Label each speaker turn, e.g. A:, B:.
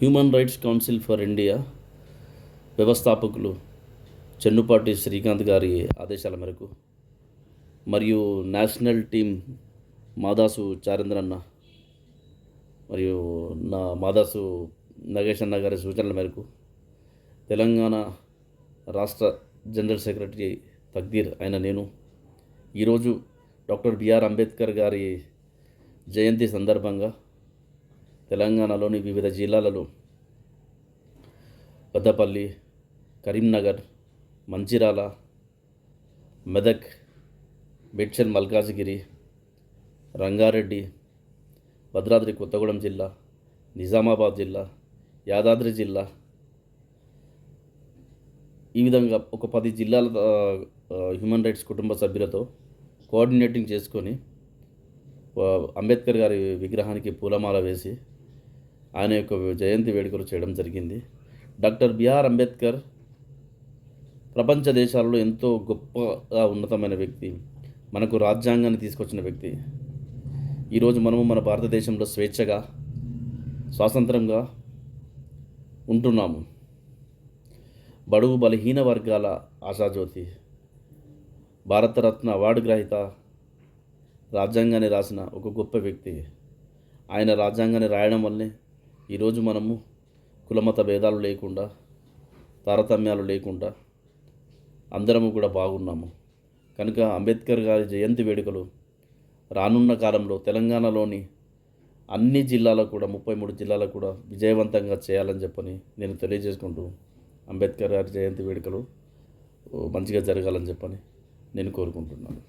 A: Human rights council for India వ్యవస్థాపకులు చెన్నుపాటి శ్రీకాంత్ గారి ఆదేశాల మేరకు మరియు నేషనల్ టీం మాదాసు చారేంద్రన్న మరియు నా మాదాసు నగేష్ అన్న గారి సూచనల మేరకు తెలంగాణ రాష్ట్ర జనరల్ సెక్రటరీ తక్దీర్ అయిన నేను ఈరోజు డాక్టర్ బిఆర్ అంబేద్కర్ గారి జయంతి సందర్భంగా తెలంగాణలోని వివిధ జిల్లాలలో పెద్దపల్లి కరీంనగర్ మంచిర్యాల మెదక్ బెడ్చల్ మల్కాజిగిరి రంగారెడ్డి భద్రాద్రి కొత్తగూడెం జిల్లా నిజామాబాద్ జిల్లా యాదాద్రి జిల్లా. ఈ విధంగా ఒక పది జిల్లాల హ్యూమన్ రైట్స్ కుటుంబ సభ్యులతో కోఆర్డినేటింగ్ చేసుకొని అంబేద్కర్ గారి విగ్రహానికి పూలమాల వేసి ఆయన యొక్క జయంతి వేడుకలు చేయడం జరిగింది. డాక్టర్ బిఆర్ అంబేద్కర్ ప్రపంచ దేశాలలో ఎంతో గొప్పగా ఉన్నతమైన వ్యక్తి మనకు రాజ్యాంగాన్ని తీసుకొచ్చిన వ్యక్తి. ఈరోజు మనము మన భారతదేశంలో స్వేచ్ఛగా స్వాతంత్రంగా ఉంటున్నాము. బడుగు బలహీన వర్గాల ఆశాజ్యోతి భారతరత్న అవార్డు గ్రహీత రాజ్యాంగాన్ని రాసిన ఒక గొప్ప వ్యక్తి. ఆయన రాజ్యాంగాన్ని రాయడం వల్లే ఈరోజు మనము కులమత భేదాలు లేకుండా తారతమ్యాలు లేకుండా అందరము కూడా బాగున్నాము. కనుక అంబేద్కర్ గారి జయంతి వేడుకలు రానున్న కాలంలో తెలంగాణలోని అన్ని జిల్లాలకు కూడా ముప్పై మూడు జిల్లాలకు కూడా విజయవంతంగా చేయాలని చెప్పని నేను తెలియజేసుకుంటూ అంబేద్కర్ గారి జయంతి వేడుకలు మంచిగా జరగాలని చెప్పని నేను కోరుకుంటున్నాను.